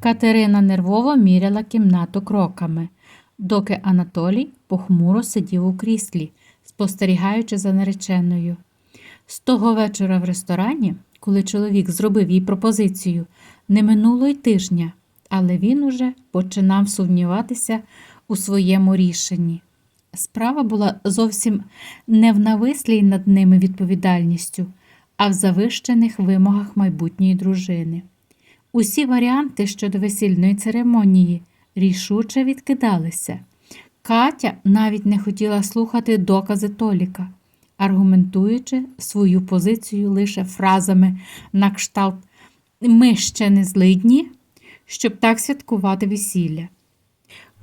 Катерина нервово міряла кімнату кроками, доки Анатолій похмуро сидів у кріслі, спостерігаючи за нареченою. З того вечора в ресторані, коли чоловік зробив їй пропозицію, не минуло й тижня, але він уже починав сумніватися у своєму рішенні. Справа була зовсім не в навислій над ними відповідальністю, а в завищених вимогах майбутньої дружини. Усі варіанти щодо весільної церемонії рішуче відкидалися. Катя навіть не хотіла слухати докази Толіка, аргументуючи свою позицію лише фразами на кшталт Ми ще не злидні, щоб так святкувати весілля.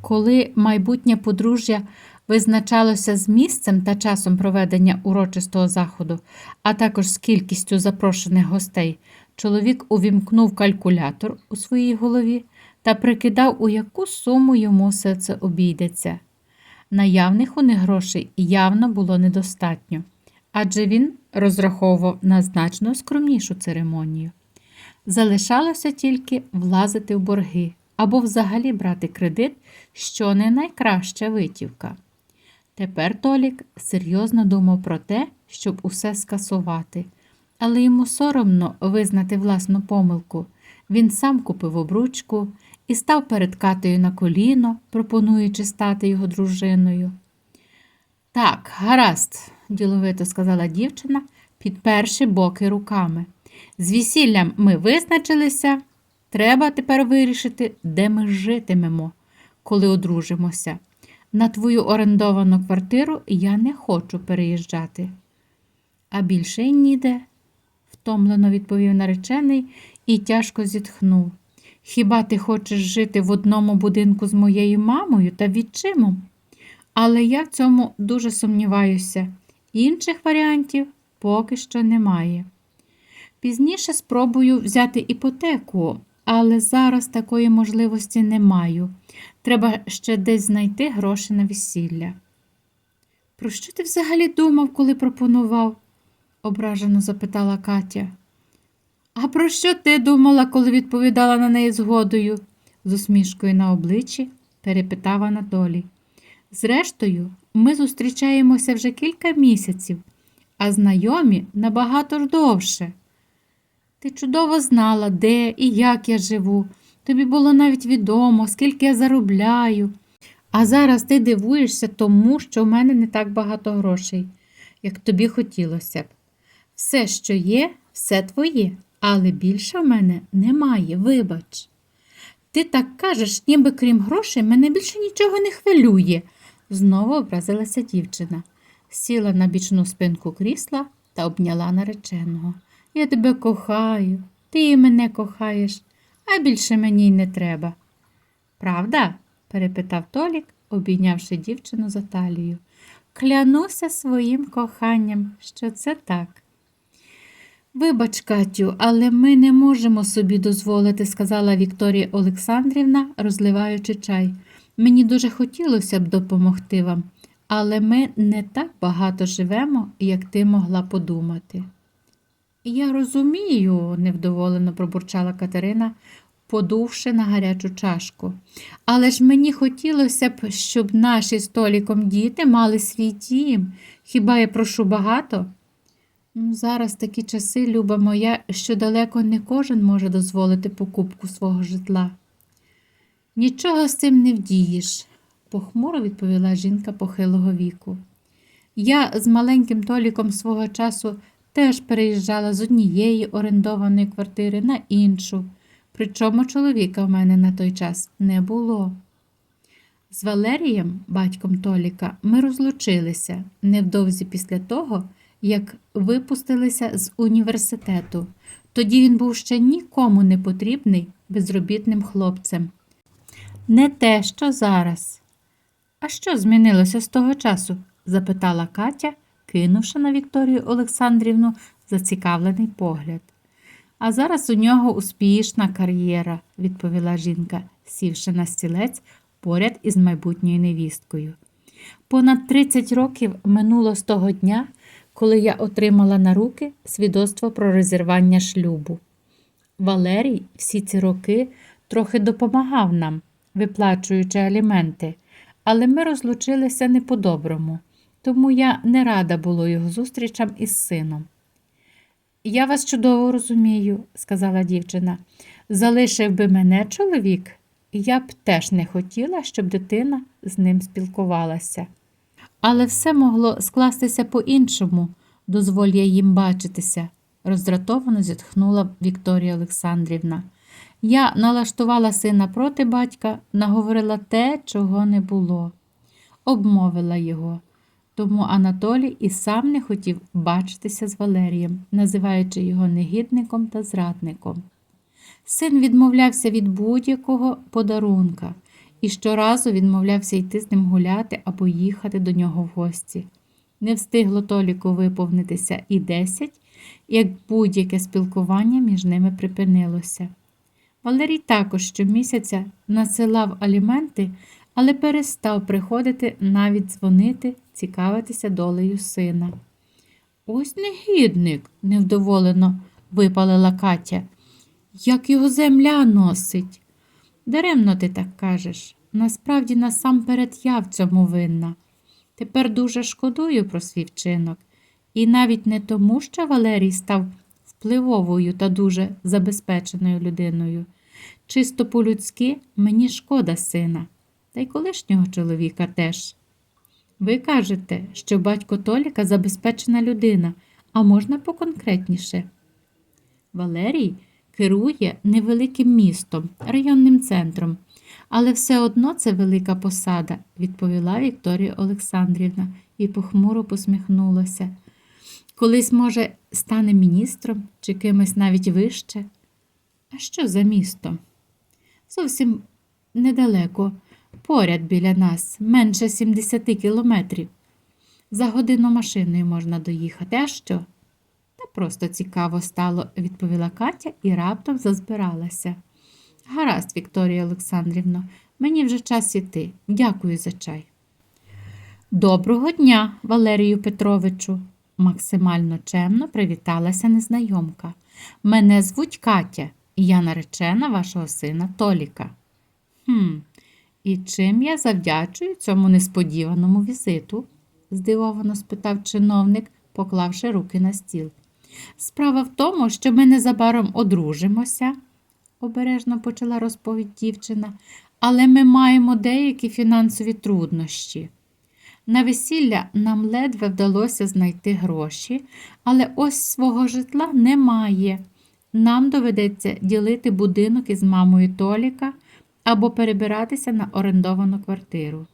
Коли майбутнє подружжя визначалося з місцем та часом проведення урочистого заходу, а також з кількістю запрошених гостей, чоловік увімкнув калькулятор у своїй голові та прикидав, у яку суму йому все це обійдеться. Наявних у них грошей явно було недостатньо, адже він розраховував на значно скромнішу церемонію. Залишалося тільки влазити в борги або взагалі брати кредит, що не найкраща витівка. Тепер Толік серйозно думав про те, щоб усе скасувати, але йому соромно визнати власну помилку. Він сам купив обручку і став перед Катею на коліно, пропонуючи стати його дружиною. Так, гаразд, діловито сказала дівчина, підперши боки руками. З весіллям ми визначилися. Треба тепер вирішити, де ми житимемо, коли одружимося. На твою орендовану квартиру я не хочу переїжджати. А більше й ніде, втомлено відповів наречений і тяжко зітхнув. Хіба ти хочеш жити в одному будинку з моєю мамою та відчимом? Але я в цьому дуже сумніваюся. Інших варіантів поки що немає. Пізніше спробую взяти іпотеку, але зараз такої можливості не маю. Треба ще десь знайти гроші на весілля. Про що ти взагалі думав, коли пропонував? Ображено запитала Катя. А про що ти думала, коли відповідала на неї згодою? з усмішкою на обличчі перепитав Анатолій. Зрештою, ми зустрічаємося вже кілька місяців, а знайомі набагато ж довше. Ти чудово знала, де і як я живу. Тобі було навіть відомо, скільки я заробляю. А зараз ти дивуєшся тому, що в мене не так багато грошей, як тобі хотілося б. Все, що є, все твоє, але більше в мене немає, вибач. Ти так кажеш, ніби крім грошей, мене більше нічого не хвилює, знову образилася дівчина, сіла на бічну спинку крісла та обняла нареченого. Я тебе кохаю, ти і мене кохаєш, а більше мені й не треба. Правда? перепитав Толік, обійнявши дівчину за талію. Клянуся своїм коханням, що це так. Вибач, Катю, але ми не можемо собі дозволити, сказала Вікторія Олександрівна, розливаючи чай. Мені дуже хотілося б допомогти вам, але ми не так багато живемо, як ти могла подумати. Я розумію, невдоволено пробурчала Катерина, подувши на гарячу чашку. Але ж мені хотілося б, щоб наші століком діти мали свій дім. Хіба я прошу багато? «М, Зараз такі часи, люба моя, що далеко не кожен може дозволити покупку свого житла. Нічого з цим не вдієш, похмуро відповіла жінка похилого віку. Я з маленьким Толіком свого часу теж переїжджала з однієї орендованої квартири на іншу, причому чоловіка в мене на той час не було. З Валерієм, батьком Толіка, ми розлучилися невдовзі після того, як випустилися з університету. Тоді він був ще нікому не потрібний безробітним хлопцем. Не те, що зараз. А що змінилося з того часу? запитала Катя, кинувши на Вікторію Олександрівну зацікавлений погляд. А зараз у нього успішна кар'єра, відповіла жінка, сівши на стілець поряд із майбутньою невісткою. Понад 30 років минуло з того дня, коли я отримала на руки свідоцтво про розірвання шлюбу. Валерій всі ці роки трохи допомагав нам, виплачуючи аліменти, але ми розлучилися не по-доброму, тому я не рада було його зустрічам із сином. Я вас чудово розумію, сказала дівчина. Залишив би мене чоловік, я б теж не хотіла, щоб дитина з ним спілкувалася. Але все могло скластися по-іншому, дозволь я їм бачитися, роздратовано зітхнула Вікторія Олександрівна. Я налаштувала сина проти батька, наговорила те, чого не було, обмовила його. Тому Анатолій і сам не хотів бачитися з Валерієм, називаючи його негідником та зрадником. Син відмовлявся від будь-якого подарунка і щоразу відмовлявся йти з ним гуляти або їхати до нього в гості. Не встигло Толіку виповнитися і десять, як будь-яке спілкування між ними припинилося. Валерій також щомісяця насилав аліменти, але перестав приходити навіть дзвонити, цікавитися долею сина. Ось негідник, невдоволено випалила Катя. Як його земля носить. Даремно ти так кажеш. Насправді насамперед я в цьому винна. Тепер дуже шкодую про свій вчинок. І навіть не тому, що Валерій став впливовою та дуже забезпеченою людиною. Чисто по-людськи мені шкода сина, та й колишнього чоловіка теж. Ви кажете, що батько Толіка забезпечена людина, а можна поконкретніше? Валерій керує невеликим містом, районним центром, але все одно це велика посада, відповіла Вікторія Олександрівна і похмуро посміхнулася. Колись, може, стане міністром чи кимось навіть вище. А що за місто? Зовсім недалеко, поряд біля нас, менше 70 кілометрів. За годину машиною можна доїхати. А що? Просто цікаво стало, відповіла Катя і раптом зазбиралася. Гаразд, Вікторія Олександрівна, мені вже час іти. Дякую за чай. Доброго дня, Валерію Петровичу, максимально чемно привіталася незнайомка. Мене звуть Катя, і я наречена вашого сина Толіка. Хм, і чим я завдячую цьому несподіваному візиту? здивовано спитав чиновник, поклавши руки на стіл. Справа в тому, що ми незабаром одружимося, обережно почала розповідь дівчина, але ми маємо деякі фінансові труднощі. На весілля нам ледве вдалося знайти гроші, але ось свого житла немає. Нам доведеться ділити будинок із мамою Толіка або перебиратися на орендовану квартиру.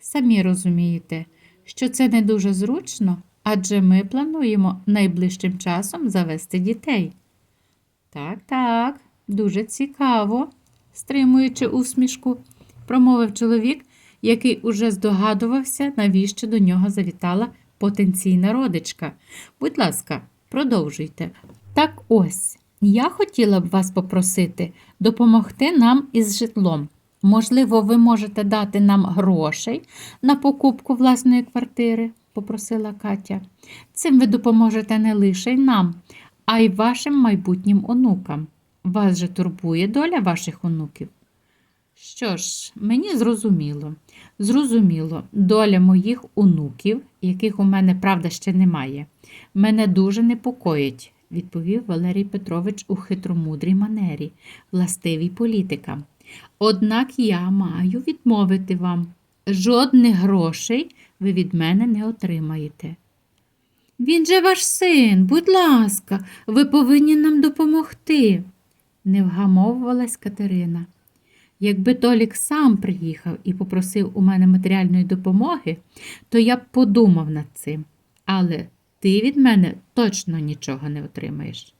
Самі розумієте, що це не дуже зручно, адже ми плануємо найближчим часом завести дітей. Так, так, дуже цікаво, стримуючи усмішку, промовив чоловік, який уже здогадувався, навіщо до нього завітала потенційна родичка. Будь ласка, продовжуйте. Так ось, я хотіла б вас попросити допомогти нам із житлом. Можливо, ви можете дати нам грошей на покупку власної квартири, попросила Катя. Цим ви допоможете не лише нам, а й вашим майбутнім онукам. Вас же турбує доля ваших онуків. Що ж, мені зрозуміло. Зрозуміло, доля моїх онуків, яких у мене, правда, ще немає, мене дуже непокоїть, відповів Валерій Петрович у хитромудрій манері, властивій політикам. Однак я маю відмовити вам. Жодних грошей ви від мене не отримаєте. Він же ваш син, будь ласка, ви повинні нам допомогти, не вгамовувалась Катерина. Якби Толік сам приїхав і попросив у мене матеріальної допомоги, то я б подумав над цим. Але ти від мене точно нічого не отримаєш.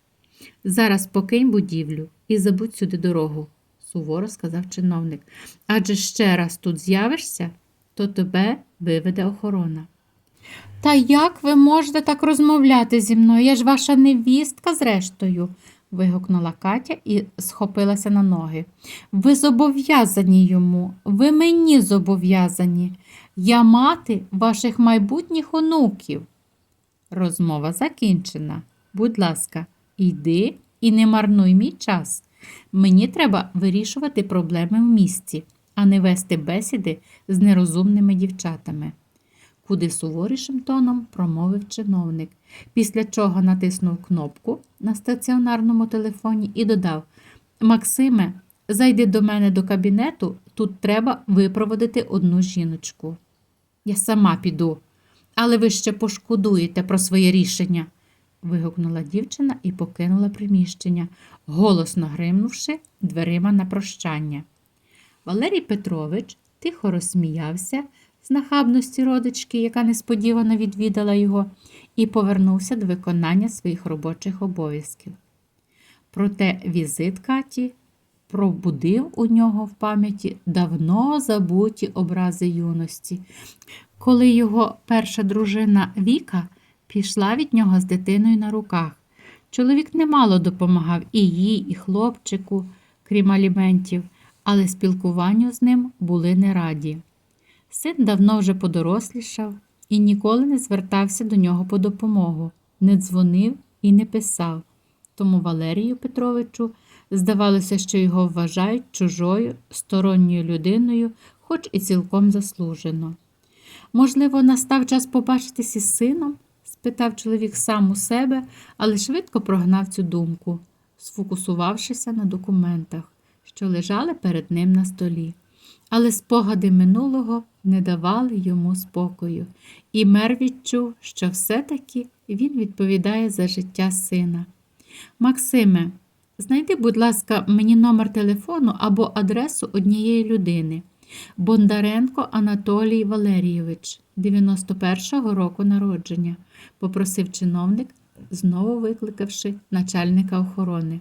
Зараз покинь будівлю і забудь сюди дорогу, суворо сказав чиновник. Адже ще раз тут з'явишся, то тебе виведе охорона. Та як ви можете так розмовляти зі мною? Я ж ваша невістка, зрештою, вигукнула Катя і схопилася на ноги. Ви зобов'язані йому, ви мені зобов'язані. Я мати ваших майбутніх онуків. Розмова закінчена. Будь ласка, йди і не марнуй мій час, Мені треба вирішувати проблеми в місті, а не вести бесіди з нерозумними дівчатами. Куди суворішим тоном промовив чиновник, після чого натиснув кнопку на стаціонарному телефоні і додав Максиме, зайди до мене до кабінету, тут треба випроводити одну жіночку. Я сама піду, але ви ще пошкодуєте про своє рішення, вигукнула дівчина і покинула приміщення, голосно гримнувши дверима на прощання. Валерій Петрович тихо розсміявся з нахабності родички, яка несподівано відвідала його, і повернувся до виконання своїх робочих обов'язків. Проте візит Каті пробудив у нього в пам'яті давно забуті образи юності, коли його перша дружина Віка пішла від нього з дитиною на руках. Чоловік немало допомагав і їй, і хлопчику, крім аліментів, але спілкуванню з ним були не раді. Син давно вже подорослішав і ніколи не звертався до нього по допомогу, не дзвонив і не писав. Тому Валерію Петровичу здавалося, що його вважають чужою, сторонньою людиною, хоч і цілком заслужено. Можливо, настав час побачитись із сином? спитав чоловік сам у себе, але швидко прогнав цю думку, сфокусувавшися на документах, що лежали перед ним на столі. Але спогади минулого не давали йому спокою, і мер відчув, що все-таки він відповідає за життя сина. Максиме, знайди, будь ласка, мені номер телефону або адресу однієї людини. Бондаренко Анатолій Валерійович, 91-го року народження, попросив чиновник, знову викликавши начальника охорони.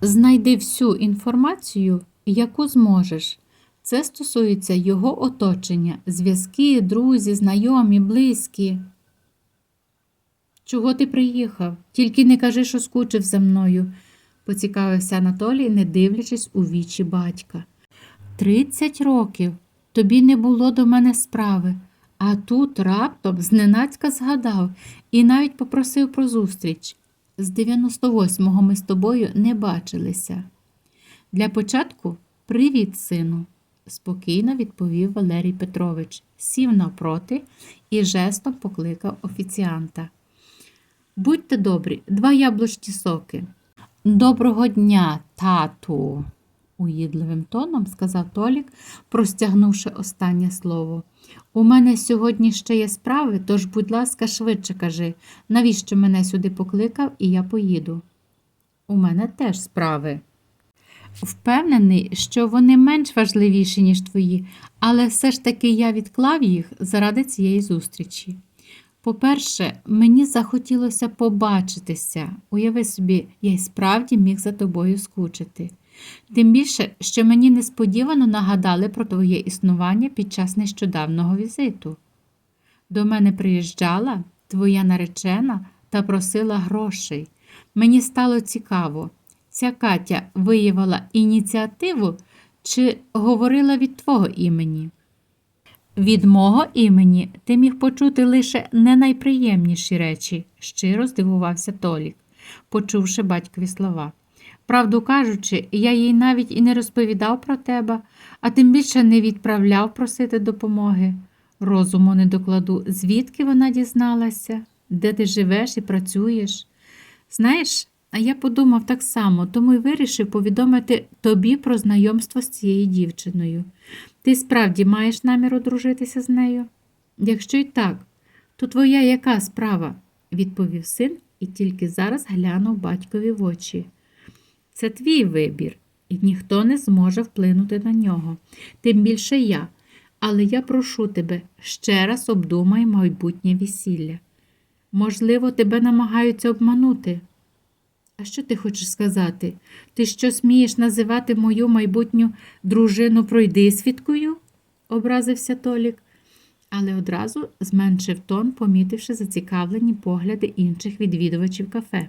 Знайди всю інформацію, яку зможеш. Це стосується його оточення, зв'язки, друзі, знайомі, близькі. Чого ти приїхав? Тільки не кажи, що скучив за мною, поцікавився Анатолій, не дивлячись у вічі батька. Тридцять років тобі не було до мене справи, а тут раптом зненацька згадав і навіть попросив про зустріч. З 98-го ми з тобою не бачилися. Для початку привіт, сину, спокійно відповів Валерій Петрович, сів навпроти і жестом покликав офіціанта. Будьте добрі, два яблучні соки. Доброго дня, тату, уїдливим тоном сказав Толік, простягнувши останнє слово. У мене сьогодні ще є справи, тож, будь ласка, швидше кажи, навіщо мене сюди покликав, і я поїду. У мене теж справи. Впевнений, що вони менш важливіші, ніж твої, але все ж таки я відклав їх заради цієї зустрічі. По-перше, мені захотілося побачитися. Уяви собі, я й справді міг за тобою скучити. Тим більше, що мені несподівано нагадали про твоє існування під час нещодавнього візиту. До мене приїжджала твоя наречена та просила грошей. Мені стало цікаво, ця Катя виявила ініціативу чи говорила від твого імені? Від мого імені ти міг почути лише не найприємніші речі, щиро здивувався Толік, почувши батькові слова. Правду кажучи, я їй навіть і не розповідав про тебе, а тим більше не відправляв просити допомоги. Розуму не докладу, звідки вона дізналася, де ти живеш і працюєш. Знаєш, я подумав так само, тому й вирішив повідомити тобі про знайомство з цією дівчиною. Ти справді маєш намір одружитися з нею? Якщо й так, то твоя яка справа? відповів син і тільки зараз глянув батькові в очі. Це твій вибір, і ніхто не зможе вплинути на нього, тим більше я. Але я прошу тебе ще раз обдумай майбутнє весілля. Можливо, тебе намагаються обманути. А що ти хочеш сказати? Ти що смієш називати мою майбутню дружину пройдисвідкою? образився Толік, але одразу зменшив тон, помітивши зацікавлені погляди інших відвідувачів кафе.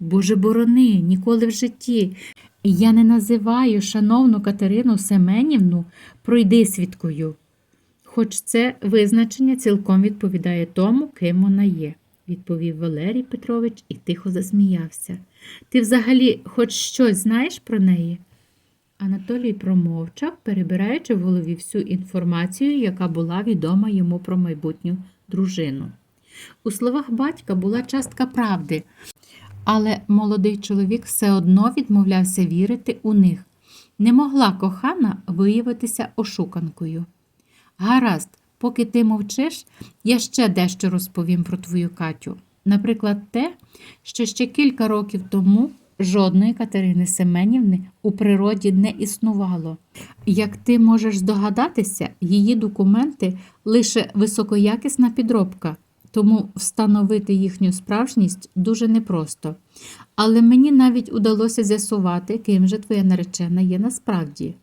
Боже борони, ніколи в житті. Я не називаю шановну Катерину Семенівну пройдисвідкою, хоч це визначення цілком відповідає тому, ким вона є. відповів Валерій Петрович і тихо засміявся. Ти взагалі хоч щось знаєш про неї? Анатолій промовчав, перебираючи в голові всю інформацію, яка була відома йому про майбутню дружину. У словах батька була частка правди, але молодий чоловік все одно відмовлявся вірити у них. Не могла кохана виявитися ошуканкою. Гаразд, поки ти мовчиш, я ще дещо розповім про твою Катю. Наприклад, те, що ще кілька років тому жодної Катерини Семенівни у природі не існувало. Як ти можеш здогадатися, її документи лише високоякісна підробка, тому встановити їхню справжність дуже непросто. Але мені навіть удалося з'ясувати, ким же твоя наречена є насправді.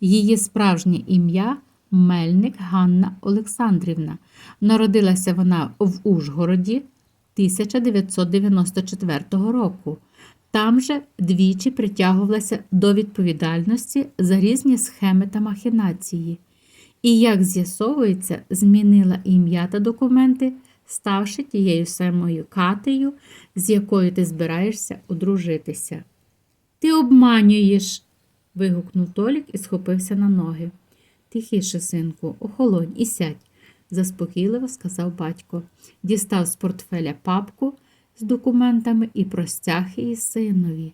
Її справжнє ім'я Мельник Ганна Олександрівна. Народилася вона в Ужгороді 1994 року. Там же двічі притягувалася до відповідальності за різні схеми та махінації. І, як з'ясовується, змінила ім'я та документи, ставши тією самою Катею, з якою ти збираєшся одружитися. Ти обманюєш. вигукнув Толік і схопився на ноги. Тихіше, синку, охолонь і сядь, заспокійливо сказав батько. Дістав з портфеля папку з документами і простяг її синові.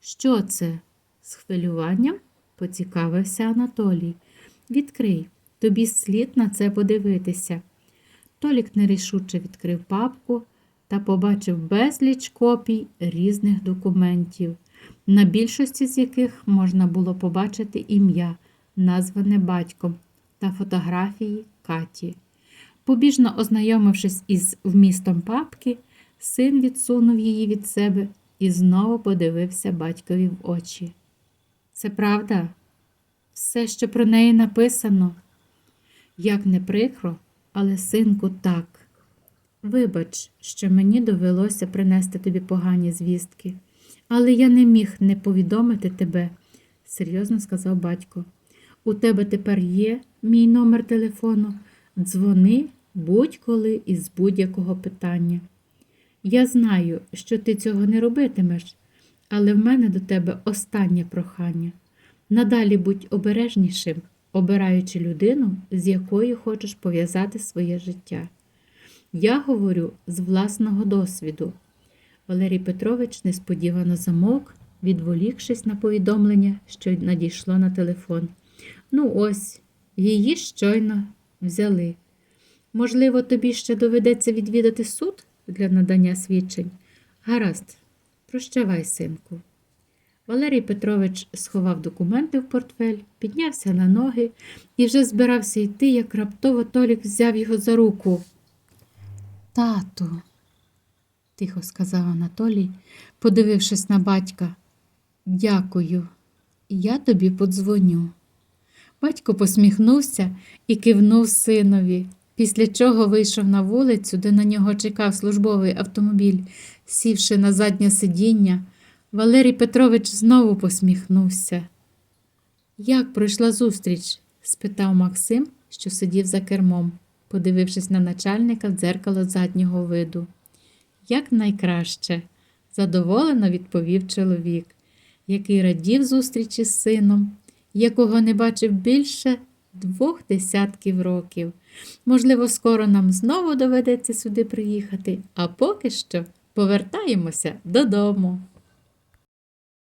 Що це? з хвилюванням поцікавився Анатолій. Відкрий, тобі слід на це подивитися. Толік нерішуче відкрив папку та побачив безліч копій різних документів, на більшості з яких можна було побачити ім'я, назване батьком, та фотографії Каті. Побіжно ознайомившись із вмістом папки, син відсунув її від себе і знову подивився батькові в очі. Це правда? Все, що про неї написано. Як не прикро, але синку, так. Вибач, що мені довелося принести тобі погані звістки, але я не міг не повідомити тебе, серйозно сказав батько. У тебе тепер є мій номер телефону. Дзвони будь-коли із будь-якого питання. Я знаю, що ти цього не робитимеш, але в мене до тебе останнє прохання. Надалі будь обережнішим, обираючи людину, з якою хочеш пов'язати своє життя. Я говорю з власного досвіду. Валерій Петрович несподівано замовк, відволікшись на повідомлення, що надійшло на телефон. Ну, ось, її щойно взяли. Можливо, тобі ще доведеться відвідати суд для надання свідчень. Гаразд, прощавай, синку. Валерій Петрович сховав документи в портфель, піднявся на ноги і вже збирався йти, як раптово Толік взяв його за руку. Тату, тихо сказав Анатолій, подивившись на батька. Дякую, я тобі подзвоню. Батько посміхнувся і кивнув синові, після чого вийшов на вулицю, де на нього чекав службовий автомобіль, сівши на заднє сидіння. Валерій Петрович знову посміхнувся. Як пройшла зустріч? спитав Максим, що сидів за кермом, подивившись на начальника в дзеркало заднього виду. Як найкраще, задоволено відповів чоловік, який радів зустрічі з сином, якого не бачив більше двох десятків років. Можливо, скоро нам знову доведеться сюди приїхати, а поки що повертаємося додому.